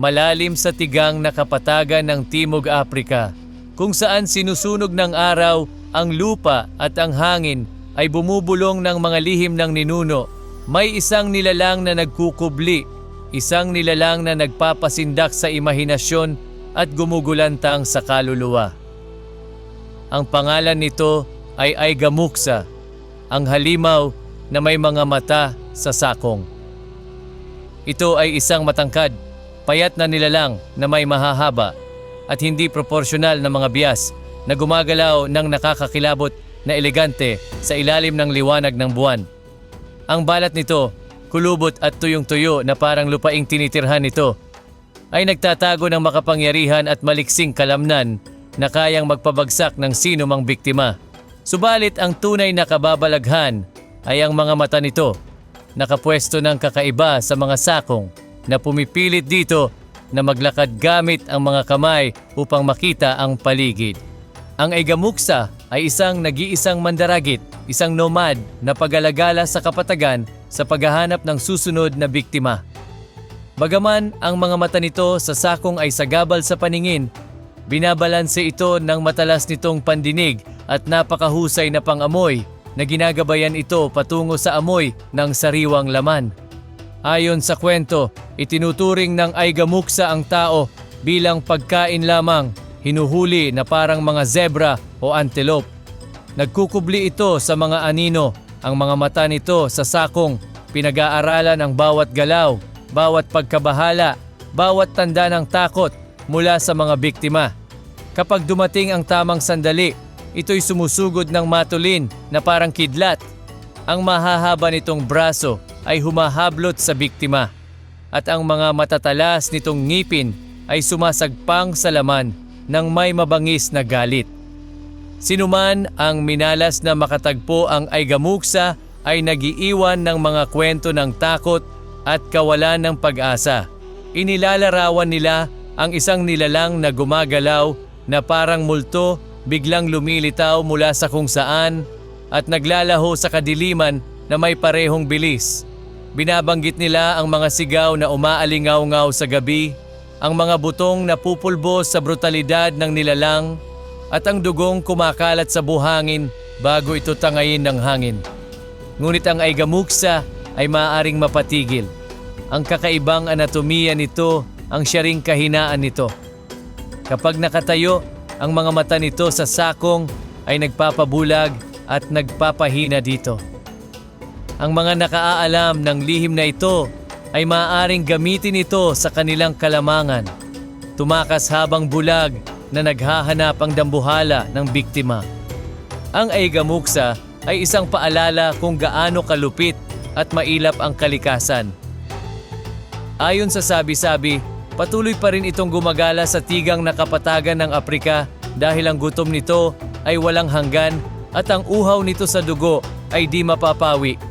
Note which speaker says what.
Speaker 1: malalim sa tigang na kapatagan ng Timog Aprika, kung saan sinusunog ng araw ang lupa at ang hangin ay bumubulong ng mga lihim ng ninuno. May isang nilalang na nagkukubli, isang nilalang na nagpapasindak sa imahinasyon at gumugulantang sa kaluluwa. Ang pangalan nito ay Aigamuksa, ang halimaw na may mga mata sa sakong. Ito ay isang matangkad, payat na nilalang na may mahahaba at hindi proporsyonal na mga bias na gumagalaw ng nakakakilabot na elegante sa ilalim ng liwanag ng buwan. Ang balat nito, kulubot at tuyong-tuyo na parang lupaing tinitirhan nito, ay nagtatago ng makapangyarihan at maliksing kalamnan na kayang magpabagsak ng sino mang biktima. Subalit ang tunay na kababalaghan ay ang mga mata nito, nakapwesto ng kakaiba sa mga sakong na pumipilit dito na maglakad gamit ang mga kamay upang makita ang paligid. Ang Aigamuksa ay isang nag-iisang mandaragit, isang nomad na pagalagala sa kapatagan sa paghahanap ng susunod na biktima. Bagaman ang mga mata nito sa sakong ay sagabal sa paningin, binabalanse ito ng matalas nitong pandinig at napakahusay na pangamoy na ginagabayan ito patungo sa amoy ng sariwang laman. Ayon sa kwento, itinuturing ng Aigamuksa ang tao bilang pagkain lamang, hinuhuli na parang mga zebra o antelope. Nagkukubli ito sa mga anino, ang mga mata nito sa sakong, pinag-aaralan ang bawat galaw, bawat pagkabahala, bawat tanda ng takot mula sa mga biktima. Kapag dumating ang tamang sandali, ito'y sumusugod ng matulin na parang kidlat. Ang mahahaba nitong braso ay humahablot sa biktima at ang mga matatalas nitong ngipin ay sumasagpang sa laman ng may mabangis na galit. Sinuman ang minalas na makatagpo ang Aigamuksa ay nagiiwan ng mga kwento ng takot at kawalan ng pag-asa. Inilalarawan nila ang isang nilalang na gumagalaw na parang multo biglang lumilitaw mula sa kung saan at naglalaho sa kadiliman na may parehong bilis. Binabanggit nila ang mga sigaw na umaalingaw-ngaw sa gabi, ang mga butong na pupulbos sa brutalidad ng nilalang at ang dugong kumakalat sa buhangin bago ito tangayin ng hangin. Ngunit ang Aigamuksa ay maaaring mapatigil. Ang kakaibang anatomiya nito ang siya ring kahinaan nito. Kapag nakatayo, ang mga mata nito sa sakong ay nagpapabulag at nagpapahina dito. Ang mga nakaaalam ng lihim na ito ay maaaring gamitin ito sa kanilang kalamangan. Tumakas habang bulag na naghahanap ang dambuhala ng biktima. Ang Aigamuksa ay isang paalala kung gaano kalupit at mailap ang kalikasan. Ayon sa sabi-sabi, patuloy pa rin itong gumagala sa tigang na kapatagan ng Aprika dahil ang gutom nito ay walang hanggan at ang uhaw nito sa dugo ay di mapapawi.